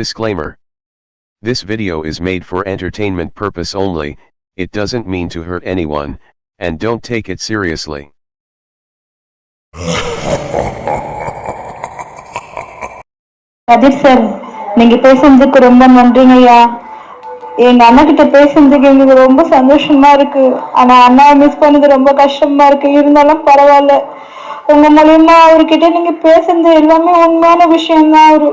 Disclaimer. This video is made for entertainment purpose only, it doesn't mean to hurt anyone, and don't take it seriously. Kathir sir நீங்க பேசுனதுக்கு ரொம்ப நன்றிங்க ஐயா எங்க அண்ணா கிட்ட பேசுனதுக்கு எங்களுக்கு ரொம்ப சந்தோஷமா இருக்கு ஆனா அண்ணாவை மிஸ் பண்ணது ரொம்ப கஷ்டமா இருக்கு இருந்தாலும் பரவாயில்ல உங்க மூலியமா அவர்கிட்ட நீங்க பேசுனது எல்லாமே உண்மையான விஷயம் தான் அவரு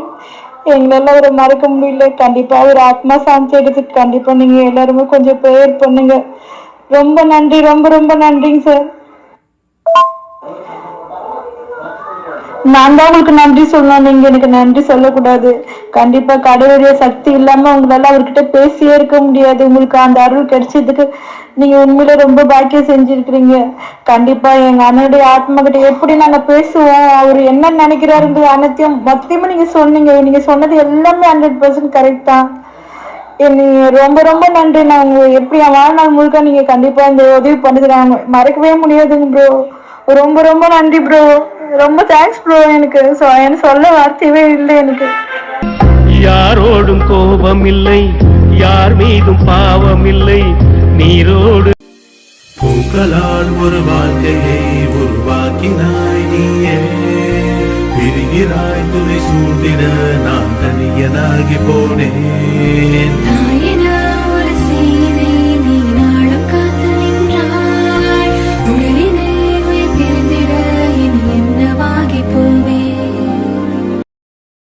எங்களால அவரை மறக்க முடியல. கண்டிப்பா ஒரு ஆத்மா சாந்தி எடுத்துட்டு கண்டிப்பா நீங்க எல்லாருமே கொஞ்சம் ப்ரேயர் பண்ணுங்க. ரொம்ப நன்றி ரொம்ப ரொம்ப நன்றிங்க சார் நான் தான் உங்களுக்கு நன்றி சொல்லணும். நீங்க எனக்கு நன்றி சொல்லக்கூடாது. கண்டிப்பா கடவுளுடைய சக்தி இல்லாம உங்களால அவர்கிட்ட பேசியே இருக்க முடியாது. உங்களுக்கு அந்த அருள் கிடைச்சதுக்கு நீங்க உண்மையில ரொம்ப பாக்கியம் செஞ்சிருக்கிறீங்க. கண்டிப்பா எங்க அண்ணனுடைய ஆத்மா கிட்ட எப்படி நாங்க பேசுவோம்? அவர் என்ன நினைக்கிறாருன்றது அனைத்தையும் மொத்தமும் நீங்க சொன்னீங்க. நீங்க சொன்னது எல்லாமே ஹண்ட்ரட் பர்சன்ட் கரெக்ட் தான். நீங்க ரொம்ப ரொம்ப நன்றி. நான் உங்க எப்படி என் வாழ்நாள் முழுக்க நீங்க கண்டிப்பா இந்த உதவி பண்ணது நான் மறக்கவே முடியாதுங்க ப்ரோ ரொம்ப ரொம்ப நன்றி ப்ரோ ரொம்ப தேங்க்ஸ் ப்ரோ எனக்கு. எனக்கு சொல்ல வார்த்தையவே இல்லை எனக்கு. யாரோடும் கோபம் இல்லை யார் மீதும் பாவம் இல்லை நீரோடு. பூக்களால் ஒரு வாழ்க்கையை உருவாக்கினாய் நீயே. பிரிகிறாய் துணை சூழ்ந்திட நான் தனியனாகி போனேன்.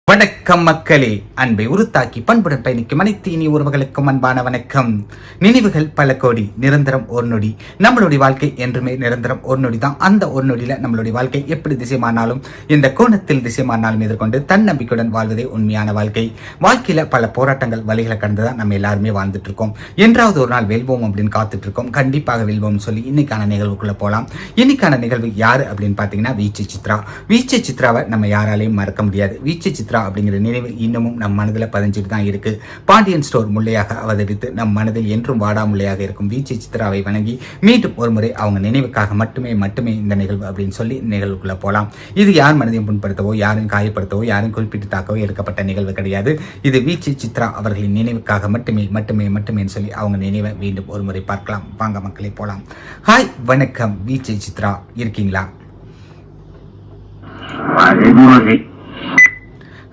when a வணக்கம் மக்களே. அன்பை உருத்தாக்கி பண்புடன் பயணிக்கும் அனைத்து இனி உறவுகளுக்கும் அன்பான வணக்கம். நினைவுகள் பல கோடி நிரந்தரம் ஒரு நொடி. நம்மளுடைய வாழ்க்கை என்றுமே நிரந்தரம் ஒரு நொடி தான். அந்த ஒரு நொடியில நம்மளுடைய வாழ்க்கை எப்படி திசைமானாலும் இந்த கோணத்தில் திசைமானாலும் எதிர்கொண்டு தன்னம்பிக்கையுடன் வாழ்வதே உண்மையான வாழ்க்கை. வாழ்க்கையில பல போராட்டங்கள் வழிகளை கடந்து தான் நம்ம எல்லாருமே வாழ்ந்துட்டு இருக்கோம் என்றாவது ஒரு நாள் வெல்வோம் அப்படின்னு காத்துட்டு இருக்கோம் கண்டிப்பாக வெல்வோம் சொல்லி இன்னைக்கான நிகழ்வுக்குள்ள போலாம். இன்னைக்கான நிகழ்வு யாரு அப்படின்னு பாத்தீங்கன்னா வீச்சு சித்ரா. வீச்சு சித்ராவை நம்ம யாராலையும் மறக்க முடியாது. வீச்சு சித்ரா அப்படிங்கிற நினைவு இன்னமும் நம் மனதில் பதிஞ்சிட்டு தான் இருக்கு. பாண்டியன் ஸ்டோர் முள்ளையாக அவதரித்து நம் மனதில் என்றும் வாடாமுள்ளையாக இருக்கும் வீச்சு சித்ராவை வணங்கி மீண்டும் ஒரு முறை அவங்க நினைவுக்காக மட்டுமே மட்டுமே இந்த நிகழ்வு அப்படின்னு சொல்லி நிகழ்வுக்குள்ள போகலாம் இது யார் மனதையும் புண்படுத்தவோ யாரும் காயப்படுத்தவோ யாரும் குறிப்பிட்டு தாக்கவோ எடுக்கப்பட்ட நிகழ்வு கிடையாது. இது வீச்சு சித்ரா அவர்களின் நினைவுக்காக மட்டுமே மட்டுமே மட்டுமே சொல்லி அவங்க நினைவை மீண்டும் ஒரு முறை பார்க்கலாம். வாங்க மக்களே போகலாம் ஹாய் வணக்கம். வீச்சு சித்ரா இருக்கீங்களா?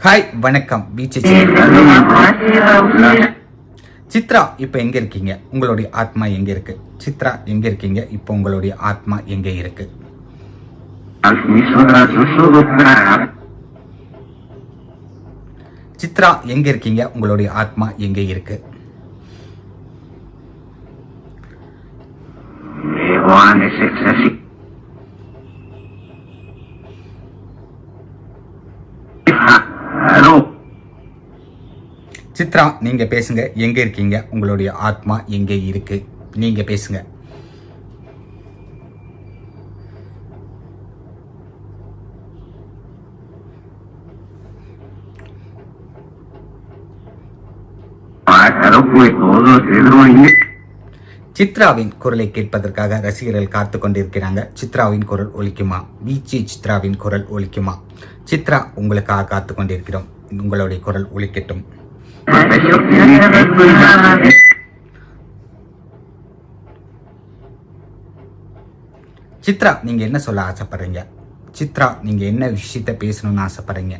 ஹாய் வணக்கம். வீச்சு சித்ரா இப்போ எங்க இருக்கீங்க? உங்களுடைய ஆத்மா எங்க இருக்கு? சித்ரா எங்க இருக்கீங்க? இப்போ உங்களுடைய ஆத்மா எங்க இருக்கு? சித்ரா எங்க இருக்கீங்க? உங்களுடைய ஆத்மா எங்க இருக்கு? சித்ரா நீங்க பேசுங்க. எங்க இருக்கீங்க? உங்களுடைய ஆத்மா எங்க இருக்கு? நீங்க பேசுங்க. சித்ராவின் குரலை கேட்பதற்காக ரசிகர்கள் காத்து கொண்டிருக்கிறாங்க. சித்ராவின் குரல் ஒலிக்குமா? வீச்சி சித்ராவின் குரல் ஒலிக்குமா? சித்ரா உங்களுக்காக காத்து கொண்டிருக்கிறோம். உங்களுடைய குரல் ஒலிக்கட்டும். சித்ரா நீங்க என்ன சொல்ல ஆசைப்படுறீங்க? சித்ரா நீங்க என்ன விஷயத்த பேசணும்னு ஆசைப்படுறீங்க?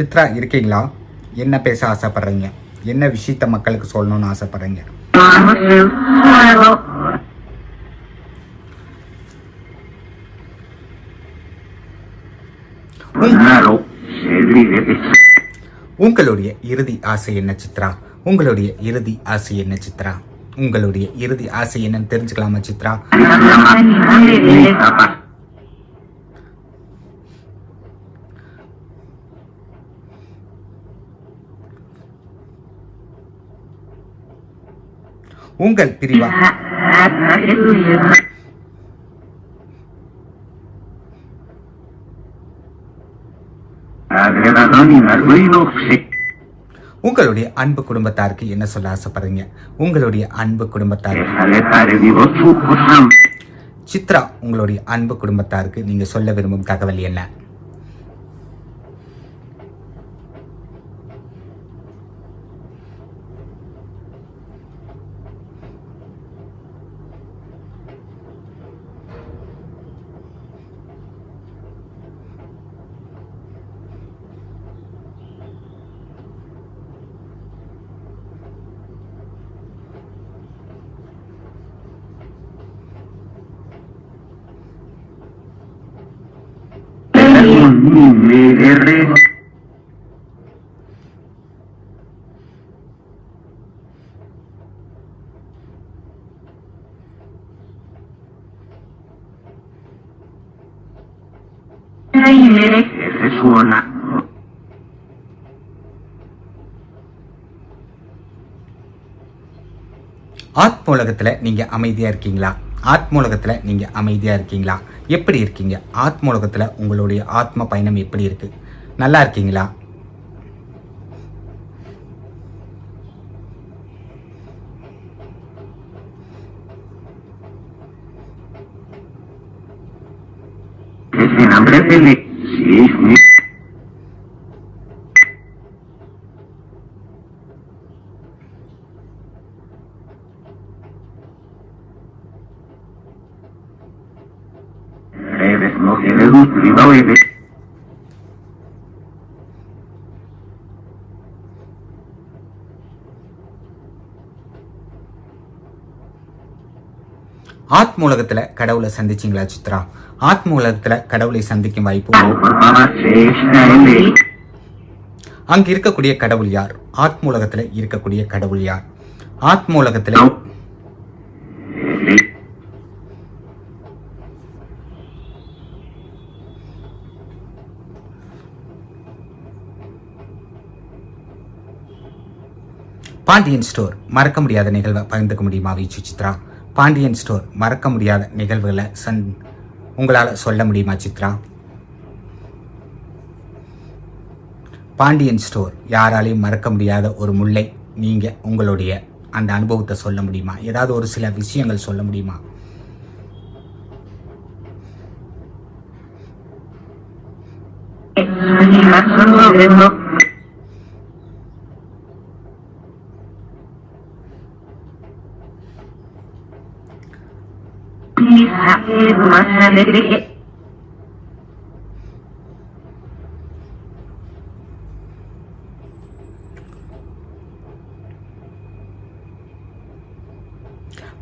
சித்ரா இருக்கீங்களா? என்ன பேச ஆசைப்படுறீங்க? என்ன விஷயத்த மக்களுக்கு சொல்லணும்னு ஆசைப்படுறீங்க? உங்களுடைய இறுதி ஆசை என்ன சித்ரா? உங்களுடைய இறுதி ஆசை என்ன சித்ரா? உங்களுடைய இறுதி ஆசை என்னன்னு தெரிஞ்சுக்கலாமா சித்ரா? உங்கள் பிரிவா. உங்களுடைய அன்பு குடும்பத்தாருக்கு என்ன சொல்ல ஆசைப்படுறீங்க? உங்களுடைய அன்பு குடும்பத்தாருக்கு. சித்ரா உங்களுடைய அன்பு குடும்பத்தாருக்கு நீங்க சொல்ல விரும்பும் தகவல் என்ன? ஆத்ம உலகத்துல நீங்க அமைதியா இருக்கீங்களா? ஆத்ம நீங்கள் நீங்க அமைதியா இருக்கீங்களா? எப்படி இருக்கீங்க? ஆத்ம உங்களுடைய ஆத்ம பயணம் எப்படி இருக்கு? நல்லா இருக்கீங்களா? ஆத்ம உலகத்துல கடவுளை சந்திச்சீங்களா சித்ரா? ஆத்ம உலகத்துல கடவுளை சந்திக்கும் வாய்ப்பு அங்க இருக்கக்கூடிய கடவுள் யார்? ஆத்ம உலகத்துல இருக்கக்கூடிய கடவுள் யார்? ஆத்ம உலகத்துல பாண்டியன் ஸ்டோர். மறக்க முடியாத நிகழ்வை பகிர்ந்துக்க முடியுமா வீச்சு சித்ரா? பாண்டியன் ஸ்டோர். மறக்க முடியாத நிகழ்வுகளை சன் உங்களால் சொல்ல முடியுமா சித்ரா? பாண்டியன் ஸ்டோர். யாராலையும் மறக்க முடியாத ஒரு முல்லை நீங்கள் உங்களுடைய அந்த அனுபவத்தை சொல்ல முடியுமா? ஏதாவது ஒரு சில விஷயங்கள் சொல்ல முடியுமா?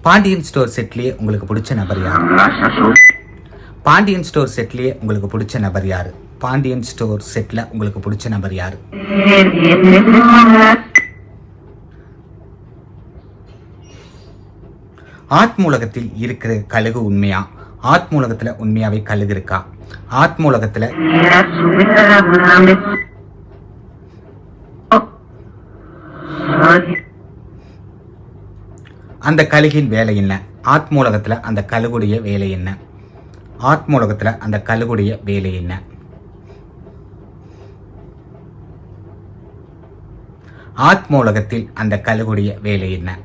பாண்டியன் ஸ்டோர் செட்லேயே உங்களுக்கு பிடிச்ச நபர் யார்? பாண்டியன் ஸ்டோர் செட்லேயே உங்களுக்கு பிடிச்ச நபர் யார்? பாண்டியன் ஸ்டோர் செட்ல உங்களுக்கு பிடிச்ச நபர் யாரு? ஆத்மூலகத்தில் இருக்கிற கழுகு உண்மையா? ஆத்மூலகத்துல உண்மையாவே கழுகு இருக்கா ஆத்மூலகத்துல அந்த கழுகின் வேலை என்ன? ஆத்மூலகத்துல அந்த கழுகுடைய வேலை என்ன? ஆத்மூலகத்துல அந்த கழுகுடைய வேலை என்ன? ஆத்மூலகத்தில் அந்த கழுகுடைய வேலை என்ன?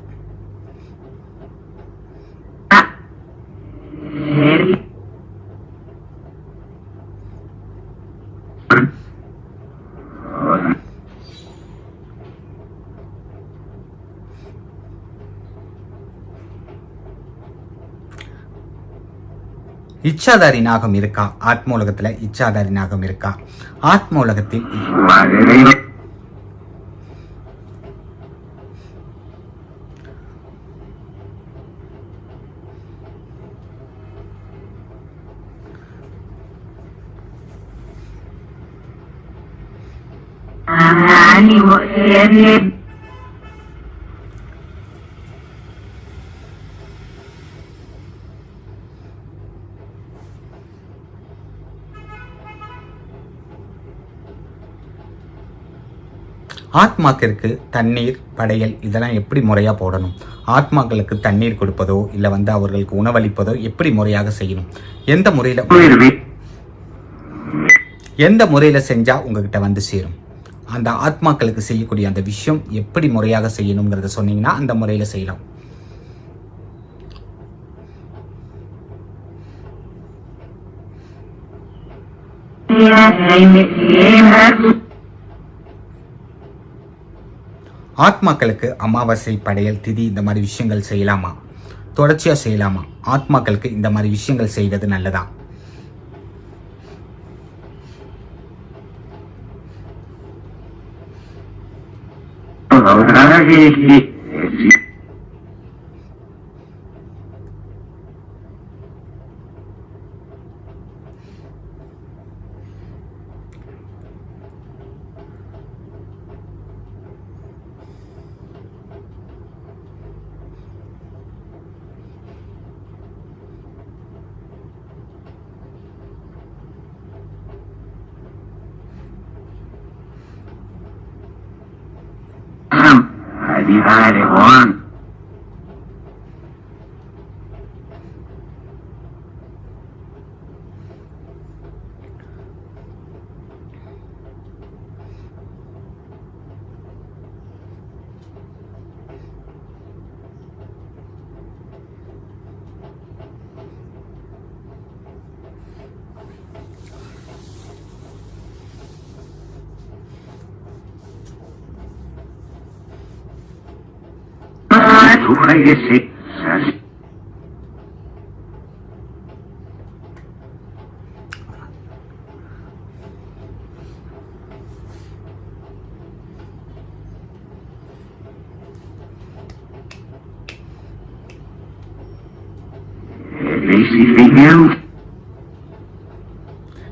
இச்சாதாரி நாகம் இருக்கா? ஆத்மோலகத்துல இச்சாதாரி நாகம் இருக்கா ஆத்ம உலகத்தில் ஆத்மாக்களுக்கு தண்ணீர் படையல் இதெல்லாம் எப்படி முறையாக போடணும் ஆத்மாக்களுக்கு தண்ணீர் கொடுப்பதோ இல்லை வந்து அவர்களுக்கு உணவளிப்பதோ எப்படி முறையாக செய்யணும் எந்த முறையில் எந்த முறையில் செஞ்சால் உங்ககிட்ட வந்து சேரும் அந்த ஆத்மாக்களுக்கு செய்யக்கூடிய அந்த விஷயம் எப்படி முறையாக செய்யணுங்கிறத சொன்னீங்கன்னா அந்த முறையில் செய்யலாம் ஆத்மாக்களுக்கு அமாவாசை படையல் திதி இந்த மாதிரி விஷயங்கள் செய்யலாமா? தொடர்ச்சியாக செய்யலாமா? ஆத்மாக்களுக்கு இந்த மாதிரி விஷயங்கள் செய்வது நல்லதா? divided one. Que sí.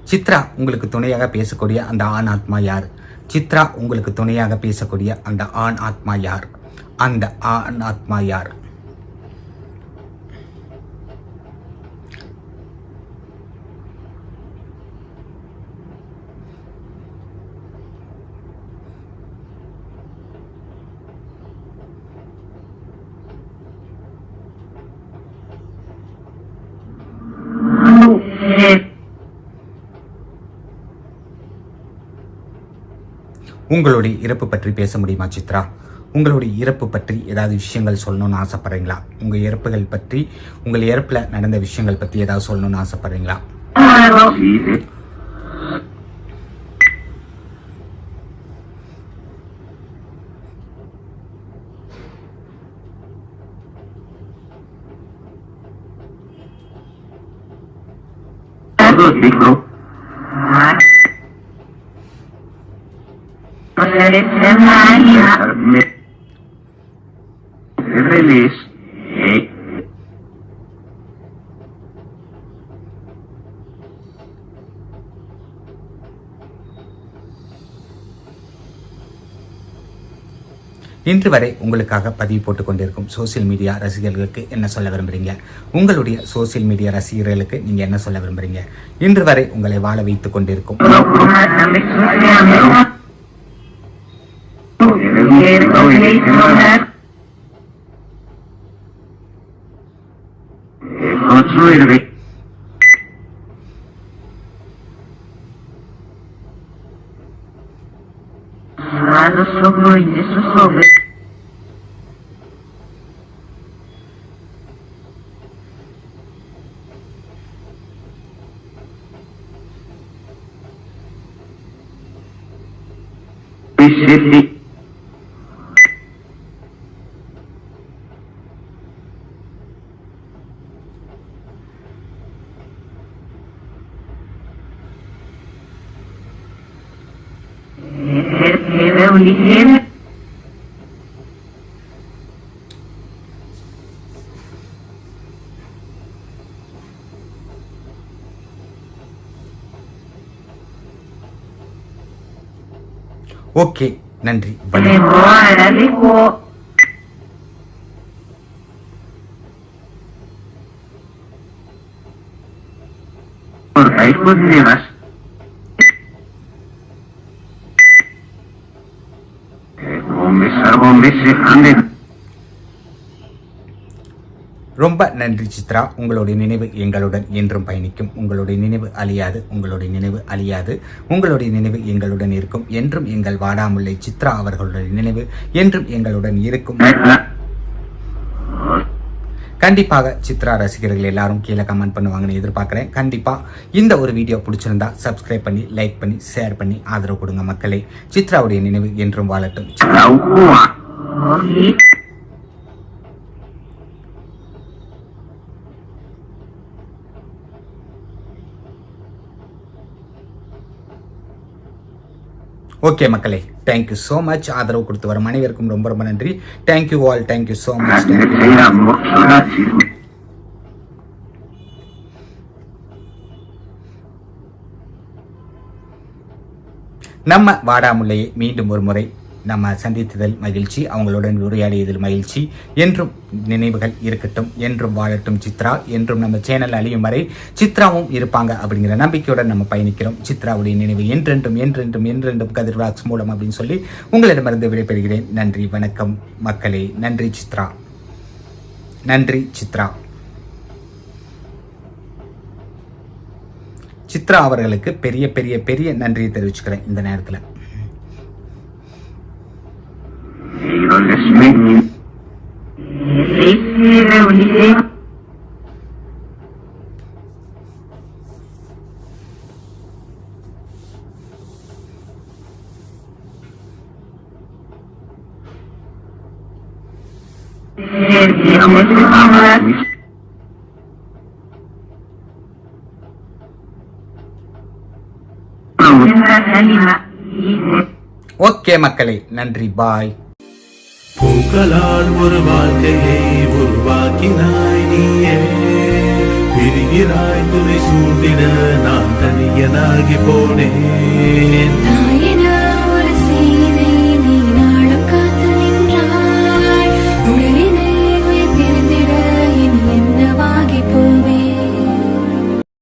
Chitra உங்களுக்கு துணையாக பேசக்கூடிய அந்த ஆண் ஆத்மா யார் சித்ரா உங்களுக்கு துணையாக பேசக்கூடிய அந்த ஆண் ஆத்மா யார் அந்த ஆண் ஆத்மா யார்? உங்களுடைய இறப்பு பற்றி பேச முடியுமா சித்ரா? உங்களுடைய இறப்பு பற்றி ஏதாவது விஷயங்கள் சொல்லணும்னு ஆசைப்படுறீங்களா உங்கள் இறப்புகள் பற்றி உங்கள் இறப்பில் நடந்த விஷயங்கள் பற்றி ஏதாவது சொல்லணும்னு ஆசைப்படுறீங்களா dijo. Feliz. இன்று வரை உங்களுக்காக பதிவு போட்டுக் கொண்டிருக்கும் சோசியல் மீடியா ரசிகர்களுக்கு என்ன சொல்ல விரும்புறீங்க? உங்களுடைய சோசியல் மீடியா ரசிகர்களுக்கு நீங்க என்ன சொல்ல விரும்புறீங்க? இன்று வரை உங்களை வாழ வைத்துக் கொண்டிருக்கும். Construir Nada Mississippi. ஓகே நன்றி. வணக்கம் Demora, ரொம்ப நன்றி சித்ரா. உங்களுடைய நினைவு எங்களுடன் என்றும் பயணிக்கும். உங்களுடைய நினைவு அழியாது. உங்களுடைய நினைவு அழியாது. உங்களுடைய நினைவு எங்களுடன் இருக்கும் என்றும் எங்கள் வாடாமுல்லை சித்ரா அவர்களுடைய நினைவு என்றும் எங்களுடன் இருக்கும். கண்டிப்பாக சித்ரா ரசிகர்கள் எல்லாரும் கீழே கமெண்ட் பண்ணுவாங்கன்னு எதிர்பார்க்குறேன். கண்டிப்பாக இந்த ஒரு வீடியோ பிடிச்சிருந்தா சப்ஸ்கிரைப் பண்ணி லைக் பண்ணி ஷேர் பண்ணி ஆதரவு கொடுங்க மக்களே. சித்ராவுடைய நினைவு என்றும் வாழட்டும். ஓகே மக்களே தேங்க்யூ ஸோ மச் ஆதரவு கொடுத்து வரும் அனைவருக்கும் ரொம்ப ரொம்ப நன்றி. Thank you all thank you so much நம்ம வாடாமுல்லையை மீண்டும் ஒரு முறை நம்ம சந்தித்ததில் மகிழ்ச்சி அவங்களுடன் உரையாடியதில் மகிழ்ச்சி. என்றும் நினைவுகள் இருக்கட்டும் என்றும் வாழட்டும் சித்ரா என்றும் நம்ம சேனல் அழியும் வரை சித்ராவும் இருப்பாங்க அப்படிங்கிற நம்பிக்கையுடன் நம்ம பயணிக்கிறோம். சித்ராவுடைய நினைவு என்றென்றும் என்றென்றும் என்றென்றும் கதிர்வாக்ஸ் மூலம் அப்படின்னு சொல்லி உங்களிடமிருந்து விடைபெறுகிறேன். நன்றி வணக்கம் மக்களே. நன்றி சித்ரா. நன்றி சித்ரா. சித்ரா அவர்களுக்கு பெரிய பெரிய பெரிய நன்றியை தெரிவிச்சுக்கிறேன் இந்த நேரத்தில். ஓகே மக்களே நன்றி பாய். பூக்களால் ஒரு வாழ்க்கையை உருவாக்கினாய் நீயே. பிரிகிறாய் துணை சூழ்ந்திட நான் தனியனாகி போனேன்.